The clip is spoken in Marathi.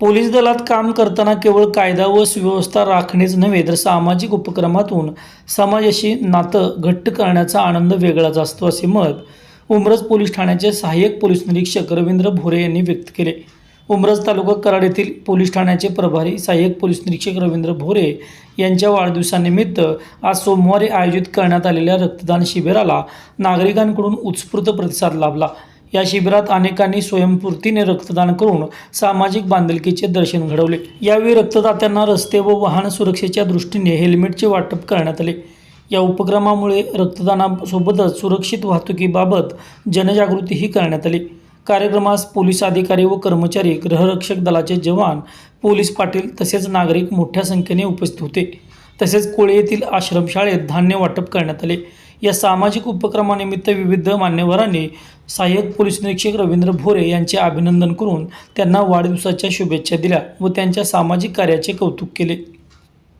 पोलीस दलात काम करताना केवळ कायदा व सुव्यवस्था राखणेच नव्हे तर सामाजिक उपक्रमातून समाजाशी नातं घट्ट करण्याचा आनंद वेगळाच असतो असे मत उमरज पोलीस ठाण्याचे सहाय्यक पोलीस निरीक्षक रवींद्र भोरे यांनी व्यक्त केले. उमरज तालुका कराड येथील पोलीस ठाण्याचे प्रभारी सहाय्यक पोलीस निरीक्षक रवींद्र भोरे यांच्या वाढदिवसानिमित्त आज सोमवारी आयोजित करण्यात आलेल्या रक्तदान शिबिराला नागरिकांकडून उत्स्फूर्त प्रतिसाद लाभला. या शिबिरात अनेकांनी स्वयंपूर्तीने रक्तदान करून सामाजिक बांधिलकीचे दर्शन घडवले. यावेळी रक्तदात्यांना रस्ते व वाहन सुरक्षेच्या दृष्टीने हेल्मेटचे वाटप करण्यात आले. या उपक्रमामुळे रक्तदानासोबतच सुरक्षित वाहतुकीबाबत जनजागृतीही करण्यात आली. कार्यक्रमास पोलीस अधिकारी व कर्मचारी गृहरक्षक दलाचे जवान पोलीस पाटील तसेच नागरिक मोठ्या संख्येने उपस्थित होते. तसेच कोळे येथील आश्रमशाळेत धान्य वाटप करण्यात आले. या सामाजिक उपक्रमानिमित्त विविध मान्यवरांनी सहाय्यक पोलीस निरीक्षक रवींद्र भोरे यांचे अभिनंदन करून त्यांना वाढदिवसाच्या शुभेच्छा दिल्या व त्यांच्या सामाजिक कार्याचे कौतुक केले.